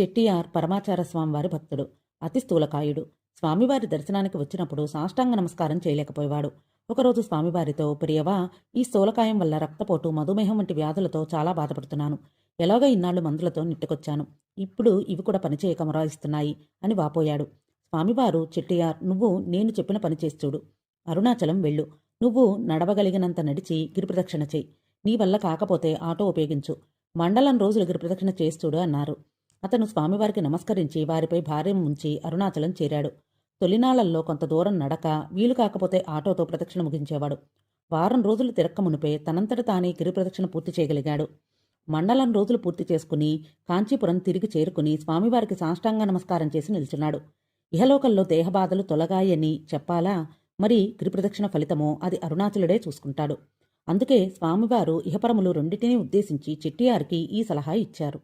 చెట్టియార్ పరమాచార స్వామివారి భక్తుడు అతి స్థూలకాయుడు. స్వామివారి దర్శనానికి వచ్చినప్పుడు సాష్టాంగ నమస్కారం చేయలేకపోయేవాడు. ఒకరోజు స్వామివారితో ప్రియవా ఈ స్థూలకాయం వల్ల రక్తపోటు మధుమేహం వంటి వ్యాధులతో చాలా బాధపడుతున్నాను. ఎలాగో ఇన్నాళ్ళు మందులతో నిట్టుకొచ్చాను. ఇప్పుడు ఇవి కూడా పనిచేయక మొరాయిస్తున్నాయి అని వాపోయాడు. స్వామివారు చెట్టియార్ నువ్వు నేను చెప్పిన పని చేసి చూడు. అరుణాచలం వెళ్ళు. నువ్వు నడవగలిగినంత నడిచి గిరిప్రదక్షిణ చేయి. నీ వల్ల కాకపోతే ఆటో ఉపయోగించు. మండలం రోజులు గిరిప్రదక్షిణ చేస్తుడు అన్నారు. అతను స్వామివారికి నమస్కరించి వారిపై భార్యం ఉంచి అరుణాచలం చేరాడు. తొలినాళ్ళలో కొంత దూరం నడక వీలు కాకపోతే ఆటోతో ప్రదక్షిణ ముగించేవాడు. వారం రోజులు తిరక్కమునిపే తనంతట తానే గిరి ప్రదక్షిణ పూర్తి చేయగలిగాడు. మండలం రోజులు పూర్తి చేసుకుని కాంచీపురం తిరిగి చేరుకుని స్వామివారికి సాష్టాంగ నమస్కారం చేసి నిల్చున్నాడు. ఇహలోకంలో దేహబాధలు తొలగాయని చెప్పాలా? మరి గిరిప్రదక్షిణ ఫలితమో అది అరుణాచలుడే చూసుకుంటాడు. అందుకే స్వామివారు ఇహపరములు రెండింటినీ ఉద్దేశించి చెట్టియారికి ఈ సలహా ఇచ్చారు.